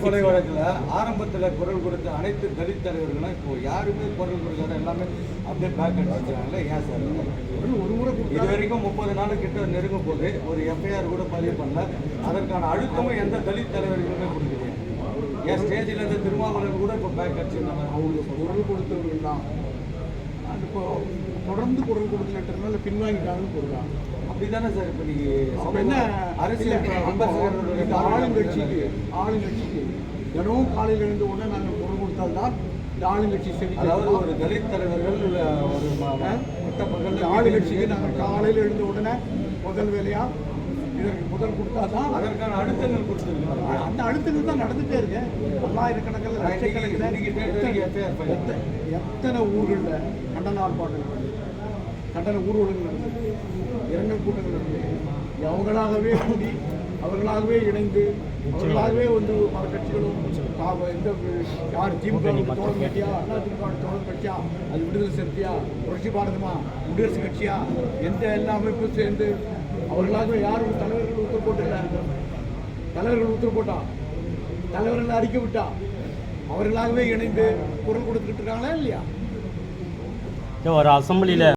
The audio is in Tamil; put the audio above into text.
கொலை வழக்குல ஆரம்பத்துல குரல் கொடுத்த அனைத்து தலித் தலைவர்களும் இப்போ யாருமே குரல் கொடுக்காத எல்லாமே அப்படியே பேக் அடிச்சிருக்காங்களே ஏன் சார்? ஒரு முறை இது வரைக்கும் முப்பது நாள் கிட்ட நெருங்கும் போது ஒரு எஃப்ஐஆர் கூட பதிவு பண்ணல. அதற்கான அழுத்தமும் எந்த தலித் தலைவர்களுமே கொடுக்குது என் ஸ்டேஜில் இருந்து திருமாவளவன் கூட இப்போ பேக் அடிச்சிருந்தாங்க. அவங்க குரல் கொடுத்தவர்கள் தான். இப்போ தொடர்ந்து குரல் கொடுக்கலன்றதுனால பின்வாங்கிட்டாங்கன்னு பொருளாங்க அப்படிதானே சார் இப்போ நீங்க அப்ப என்ன? அரசியல் ஆளுங்கட்சிக்கு ஆளுங்கட்சிக்கு தினமும் காலையில் எழுந்த உடனே நாங்கள் குரல் கொடுத்தால்தான் இந்த ஆளுங்கட்சி சரி அதாவது ஒரு தலித் தலைவர்கள் ஒரு மற்ற மக்கள் ஆளுங்கட்சிக்கு நாங்கள் காலையில் எழுந்த உடனே முதல் வேலையா இதற்கு முதல் கொடுத்தா தான் அதற்கான அழுத்தங்கள் கொடுத்துருக்காங்க. அந்த அழுத்தங்கள் தான் நடந்துட்டே இருக்கு. பல்லாயிரக்கணக்கில் லட்சக்கணக்கில் எத்தனை ஊர்களில் கண்டன ஆர்ப்பாட்டங்கள் கண்டன ஊர்வலங்கள் நடந்தது இரங்கல் கூட்டங்கள் நடந்தது அவங்களாகவே கூடி அவர்களாகவே இணைந்து அவர்களாகவே வந்து பல கட்சிகளும் எந்த யார் திமுக தோழம் அண்ணா திமுக தோழம் கட்சியா? அது விடுதலை சிறுத்தையா? புரட்சி பாரதமா? குடியரசு கட்சியா? எந்த எல்லா அமைப்பும் சேர்ந்து அவர்களாக யாரும் தலைவர்கள் உத்தரவு போட்டு தலைவர்கள் உத்தரவு போட்டா? தலைவர்கள் அறிக்கை விட்டா? அவர்களாகவே இணைந்து குரல் கொடுத்துக்கிட்டு இருக்காங்களா இல்லையா? ஒரு அசம்பிளியில்